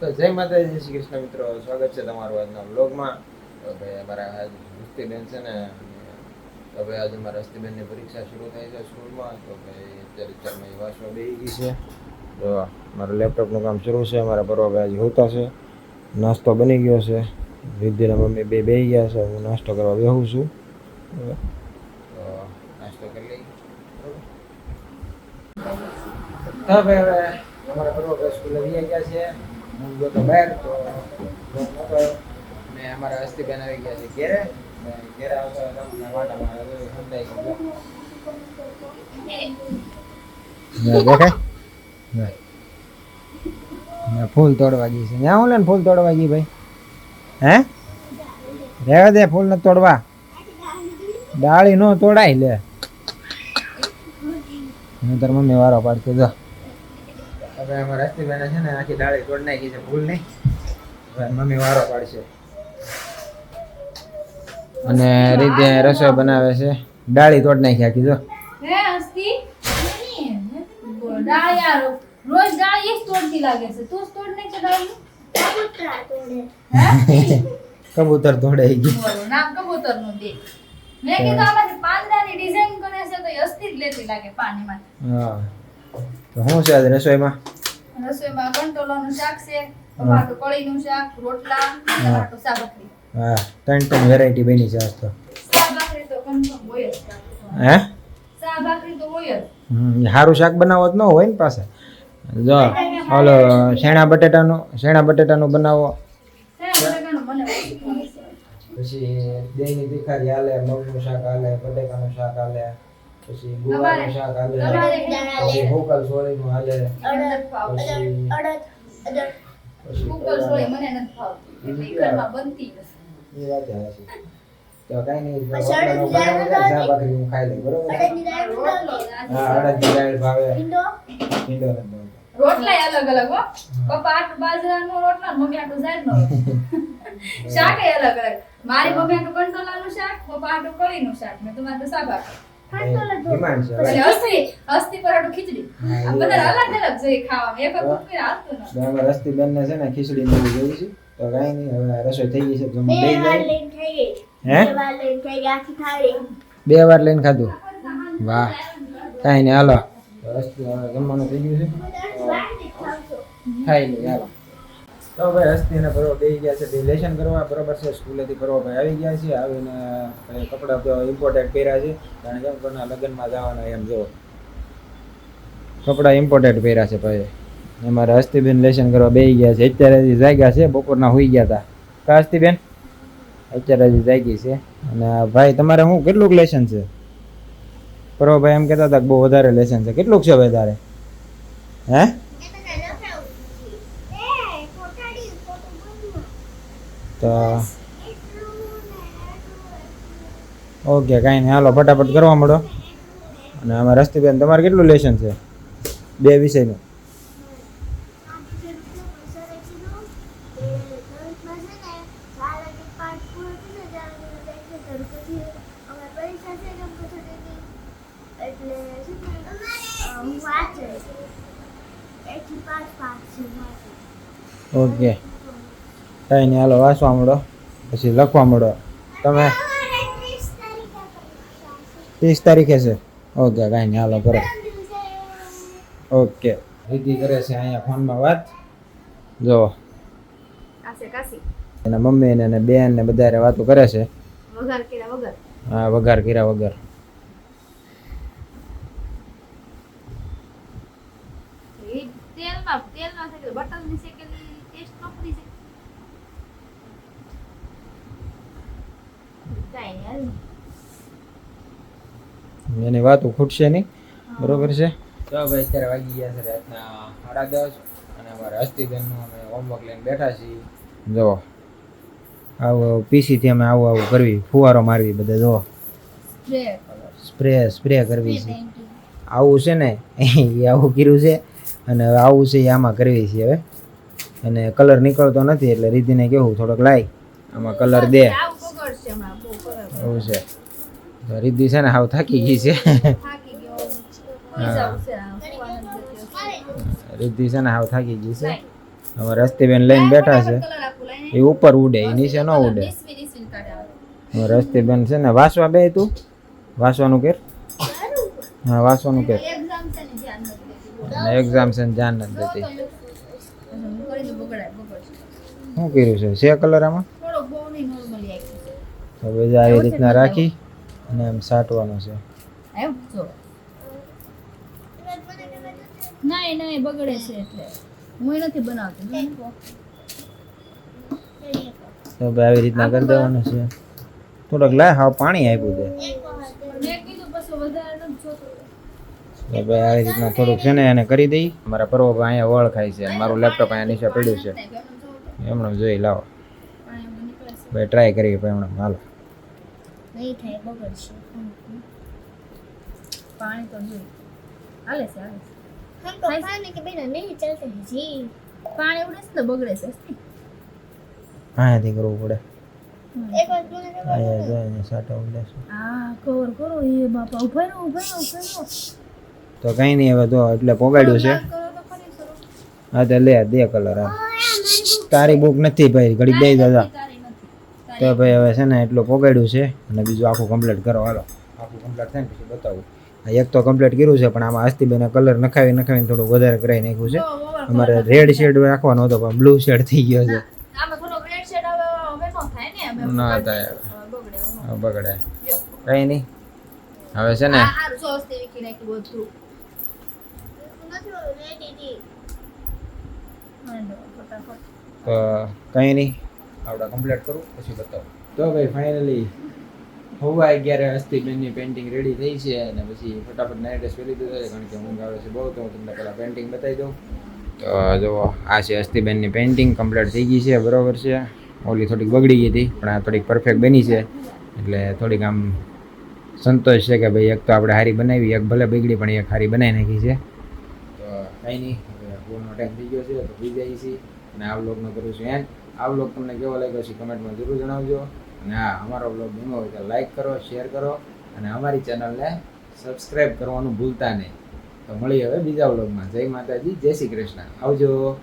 તો જય માતાજી જય શ્રી કૃષ્ણ મિત્રો. સ્વાગત છે તમારું આજના બ્લોગમાં તો ભાઈ અમારા હસ્તીબેન છે ને તો ભાઈ આજે મારા હસ્તીબેનની પરીક્ષા શરૂ થાય છે સ્કૂલમાં. તો ભાઈ અત્યારે ચારમાં વાંચવા બેસી ગઈ છે. તો મારું લેપટોપનું કામ શરૂ છે. મારા પરવાભાઈ આજે હોતા છે. નાસ્તો બની ગયો છે. વિદ્યાના મમ્મી બે બે ગયા છે. હું નાસ્તો કરવા બેહું છું. તો નાસ્તો કરી લઈ હા ભાઈ હવે અમારા પરવાભાઈ સ્કૂલે ગયા છે. હું ગયો તો બહાર, તો ને અમારા હસ્તીબેન આવી ગયા છે ઘેરે. ને ઘેરે આવતા તમને વાટામાં સમજાઈ ગયું. દેખાય? ફૂલ તોડવા ગઈ છે. ત્યાં હું ફૂલ તોડવા ગઈ ભાઈ? હે? રહેવા દે ફૂલ ન તોડવા. ડાળી નો તોડાય લે. હું તાર મમ્મી વારો પાડતો જો. હવે અમારા રસ્તીબેન છે ને આખી દાળી તોડ નાખી છે ભૂલ નહીં. હવે મમ્મી વારો પાડશે. અને રીતે રસોઈ બનાવે છે. ડાળી તોડ નાખી આખી જો. હે હસ્તી? ડાળી આ રોજ ડાળી એક તોડતી લાગે છે. તું તોડ નહીં છે ડાળી કબૂતર તોડે નામ કબૂતરનું દે. મેં કીધું આમાંથી પાંદડાની ડિઝાઇન કરે છે તો જ લેતી લાગે પાણીમાંથી. હા. તો શું છે આજે રસોઈમાં? રસોઈમાં કંટોલાનું શાક છે ટમાટો કળીનું શાક રોટલા ટમાટો સાબકરી હા ત્રણ ત્રણ વેરાયટી બની છે આજ તો. સાબકરી તો કન્ફર્મ હોય જ. હે? સાબકરી તો હોય જ. હમ, સારું શાક બનાવો જ ન હોય ને પાસે જો ઓલો શેણા બટેટાનું શેણા બટેટાનું બનાવો. પછી દહીંની તીખારી હાલે મગનું શાક હાલે બટેકાનું શાક હાલે. પછી ગુવારનું શાક હાલે. તમારે પછી હોકલ સોળીનું હાલે. મને નથી ભાવતું. પછી પછી કુકર મને નથી ભાવતી. ઘરમાં બનતી હશે. એ વાત હાચી. તો કાંઈ નહીં રોટલાનું બનાવો ને ચા ભાખરી હું ખાઈ લઉં બરોબર? રોટલો જ આજે હા અડદની દાળ ભાવે. ભીંડો નથી ભાવતો. અલગ અલગ હો. પપ્પા આટલું બાજરાનું રોટલા મમ્મી આટલું ઝાડનો શાકે અલગ અલગ મારી મમ્મી આટલું કંટોલાનું શાક પપ્પા આટલું કળીનું શાક. મેં તમારે તો સાબા હાલતું ન છે ને ખીચડી મેળવી જોઈ છે. તો કાંઈ નહીં હવે રસોઈ થઈ ગઈ છે તો બે જાય હે? બે વાર લઈને ખાધું? વાહ. કાંઈ નહીં હાલો. રસ્તી જમવાનું થઈ ગયું છે. ખાઈ લઈએ હાલો. તો ભાઈ હસ્તી અને ભરવા બે ગયા છે. બે લેશન કરવા બરોબર છે. સ્કૂલેથી ભરવા ભાઈ આવી ગયા છે. આવીને ભાઈ કપડાં તો ઇમ્પોર્ટેન્ટ પહેર્યા છે. કારણ કે કોઈના લગ્નમાં જવાના એમ જો. કપડાં ઇમ્પોર્ટેન્ટ પહેર્યા છે ભાઈ અમારે હસ્તીબેન લેશન કરવા બેસી ગયા છે. અત્યારે હજી જાગ્યા છે. બપોરના હોઈ ગયા હતા કા હસ્તીબેન? અત્યારે હજી જાગી છે. અને ભાઈ, તમારે શું કેટલુંક લેશન છે? ભાઈ એમ કહેતા હતા કે બહુ વધારે લેશન છે. કેટલુંક છે વધારે? હે? તો ઓકે કાંઈ નહીં. હાલો ફટાફટ કરવા મળો. અને આમાં રસ્તીબેન તમારે કેટલું લેશન છે? બે વિષયનું. ઓકે. કાંઈ નહીં હાલો વાંચવા મળો પછી લખવા મળો. તમે? ત્રીસ તારીખે છે? ઓકે કાંઈ નહીં હાલો કરો ઓકે. રીતિ કરે છે અહીંયા ફોનમાં વાત. જો. એના મમ્મી ને બેન ને બધા વાતો કરે છે. હા વઘાર કર્યા વગર. તેલમાં તેલમાં બટન બટરની શેકેલી ટેસ્ટ નોકરી છે કાંઈ નહીં હાલ. એની વાતો ખૂટશે નહીં. બરોબર છે? તો ભાઈ અત્યારે વાગી ગયા છે રાતના સાડા દસ અને અમારે હસ્તીબેનનું અમે હોમવર્ક લઈને બેઠા છીએ. જો આવું પીસીથી અમે આવું આવું કરવી ફુવારો મારવી બધે જો. સ્પ્રે. સ્પ્રે કરવી છે. આવું છે ને એ આવું કર્યું છે અને હવે આવું છે એ આમાં કરવી છે હવે. અને કલર નીકળતો નથી એટલે રીતિને કેવું થોડોક લાય. આમાં કલર દે. એવું છે. રીતિ છે ને હાવ થાકી ગઈ છે. ગયો છે ને હાવ થાકી ગઈ છે. હવે રસ્તીબેન લઈને બેઠા છે. એ ઉપર ઉડે એ નીચે ન ઉડે. હવે રસ્તીબેન છે ને વાસવા બે તું. વાસવાનું કેર? હા વાસવાનું કેર. એક્ઝામ છે ને ધ્યાન નથી દેતી. શું કર્યું છે? છે કલર આમાં થોડોક બહુ નહીં નોર્મલી આપ્યું છે તો પછી આવી રીતના રાખી અને એમ સાટવાનું છે. એમ? જો. નહીં નહીં બગડે છે એટલે. હું નથી બનાવતી. તો ભાઈ આવી રીતના કરી દેવાનું છે. થોડોક લાય હા પાણી આપ્યું છે. ભાઈ આવી રીતના થોડુંક છે ને એને કરી દઈ. મારા પર્વભાઈ અહીંયા વળ ખાય છે મારું લેપટોપ અહીંયા નીચે પડ્યું છે. એમણે જોઈ લાવો. ભાઈ ટ્રાય કરીએ ભાઈ હમણાં. હાલો. નહીં થાય બગડશે પાણી તો નહીં હાલે છે હાલે છે બગડે છે અહીંયાથી કરવું પડે હા કવર કરો એ બાપા ઊભા રહો ઊભા તો કઈ નહીં હવે તો એટલે પોગાડ્યું છે હા તો લે દે કલર આ તારી બુક નથી ભાઈ ઘડી બે દાદા તો ભાઈ હવે છે ને એટલું પોગાડ્યું છે અને બીજું આખું કમ્પ્લીટ કરો. હાલો. આખું કમ્પ્લીટ થાય ને પછી બતાવું. એક તો કમ્પ્લીટ કર્યું છે પણ આમાં અસ્થિબેને કલર નખાવી નખાવીને થોડું વધારે કરાવી નાખ્યું છે. અમારે રેડ શેડ રાખવાનો હતો પણ બ્લુ શેડ થઈ ગયો છે. નો થાય બગડે. કંઈ નહીં. હવે છે ને તો કંઈ નહીં. આવડા કમ્પ્લીટ કરું, પછી બતાવું. તો ભાઈ ફાઇનલી હોવાય અગિયારે હસ્તીબેનની પેઇન્ટિંગ રેડી થઈ છે અને પછી ફટાફટ નાઇટ ડ્રેસ પહેરી દીધો છે કારણ કે ઊંઘ આવે છે બહુ, તો હું તમને પહેલાં પેઇન્ટિંગ બતાવી દઉં. તો જુઓ, આ છે અસ્થિબેનની પેઇન્ટિંગ કમ્પ્લીટ થઈ ગઈ છે, બરોબર છે. ઓલી થોડીક બગડી ગઈ હતી, પણ આ થોડીક પરફેક્ટ બની છે. એટલે થોડીક આમ સંતોષ છે કે ભાઈ, એક તો આપણે હારી બનાવી, એક ભલે બગડી, પણ એક હારી બનાવી નાખી છે. તો કંઈ નહીં પૂરનો ટાઈમ થઈ ગયો છે, તો ભૂલી જાય છીએ અને આ બ્લોગનો કરું છું એન્ડ આ બ્લોગ તમને કેવો લાગ્યો છે કમેન્ટમાં જરૂર જણાવજો. અને હા, અમારો વ્લોગ ગમ્યો હોય તો લાઈક કરો શેર કરો અને અમારી ચેનલને સબસ્ક્રાઈબ કરવાનું ભૂલતા નહીં. તો મળીએ હવે બીજા વ્લોગમાં જય માતાજી, જય શ્રી કૃષ્ણ. આવજો.